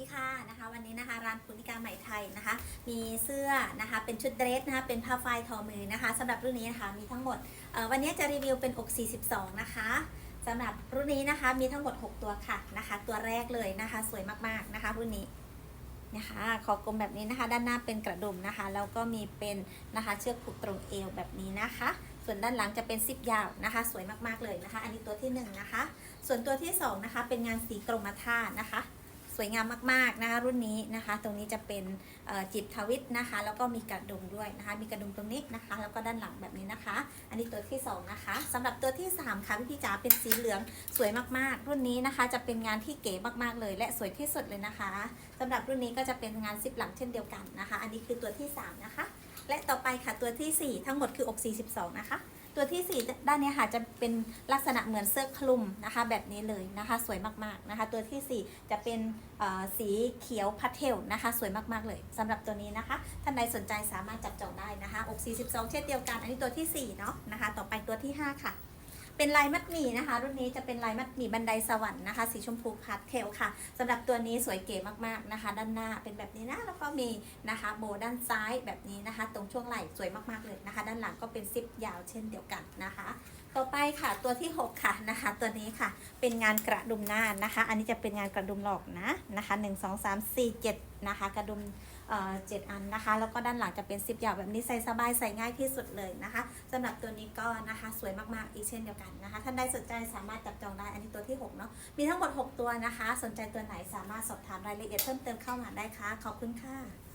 ดีค่ะนะคะ วันนี้นะคะร้านปุณิกาใหม่ไทยนะคะ มีเสื้อนะคะเป็นชุดเดรสนะคะเป็นผ้าฝ้ายทอมือนะคะสำหรับรุ่นนี้นะคะมีทั้งหมดวันนี้จะรีวิวเป็นอก 42 นะคะสำหรับรุ่นนี้นะคะมีทั้งหมด 6 ตัวค่ะนะคะ ตัวแรกเลยนะคะ สวยมากๆนะคะ รุ่นนี้นะคะขอกลมแบบนี้นะคะ ด้านหน้าเป็นกระดุมนะคะแล้วก็มีเป็นนะคะเชือกผูกตรงเอวแบบนี้นะคะ ส่วนด้านหลังจะเป็นซิปยาวนะคะ สวยมากๆเลยนะคะ อันนี้ตัวที่หนึ่งนะคะ ส่วนตัวที่สองนะคะเป็นงานสีกรมท่านะคะ สวยงามมากๆนะคะรุ่นนี้นะคะ ตรงนี้จะเป็นจิบทวิตนะคะ แล้วก็มีกระดุมด้วยนะคะ มีกระดุมตรงนี้นะคะ แล้วก็ด้านหลังแบบนี้นะคะ อันนี้ตัวที่สองนะคะสำหรับตัวที่สามค่ะพี่จ๋าเป็นสีเหลืองสวยมากๆ รุ่นนี้นะคะ จะเป็นงานที่เก๋มากๆเลย และสวยที่สุดเลยนะคะสำหรับรุ่นนี้ก็จะเป็นงานซิปหลังเช่นเดียวกันนะคะ อันนี้คือตัวที่สามนะคะ และต่อไปค่ะตัวที่สี่ทั้งหมดคืออก 42 นะคะ ตัวที่ 4 ด้านนี้ค่ะจะเป็นลักษณะเหมือนเสื้อคลุมนะคะ แบบนี้เลยนะคะ สวยมากๆนะคะ ตัวทีสี่4 จะเป็นสีเขียวพัทเทลนะคะ สวยมากๆเลยสำหรับตัวนี้นะคะท่านใดสนใจสามารถจับจองได้นะคะอก 42 เช่นเดียวกัน อันนี้ตัวที่4เนาะนะคะ ต่อไปตัวที่ 5 ค่ะ เป็นลายมัดหมี่นะคะ รุ่นนี้จะเป็นลายมัดหมี่บันไดสวรรค์นะคะ สีชมพูพาสเทลค่ะสำหรับตัวนี้สวยเก๋มากๆนะคะ ด้านหน้าเป็นแบบนี้นะแล้วก็มีนะคะโบด้านซ้ายแบบนี้นะคะ ตรงช่วงไหล่สวยมากๆเลยนะคะ ด้านหลังก็เป็นซิปยาวเช่นเดียวกันนะคะต่อไปค่ะตัวที่ 6 ค่ะนะคะ ตัวนี้ค่ะ เป็นงานกระดุมหน้านะคะ อันนี้จะเป็นงานกระดุมหลอกนะนะคะ 1 2 3 4 7 นะคะ กระดุมเจ็ดอันนะคะ แล้วก็ด้านหลังจะเป็นซิปยาวแบบนี้ใส่สบายใส่ง่ายที่สุดเลยนะคะสำหรับตัวนี้ก็นะคะสวยมากๆอีกเช่นเดียวกันนะคะท่านใดสนใจสามารถจับจองได้อันนี้ตัวที่6เนาะมีทั้งหมด 6 ตัวนะคะ สนใจตัวไหนสามารถสอบถามรายละเอียดเพิ่มเติมเข้ามาได้ค่ะขอบคุณค่ะ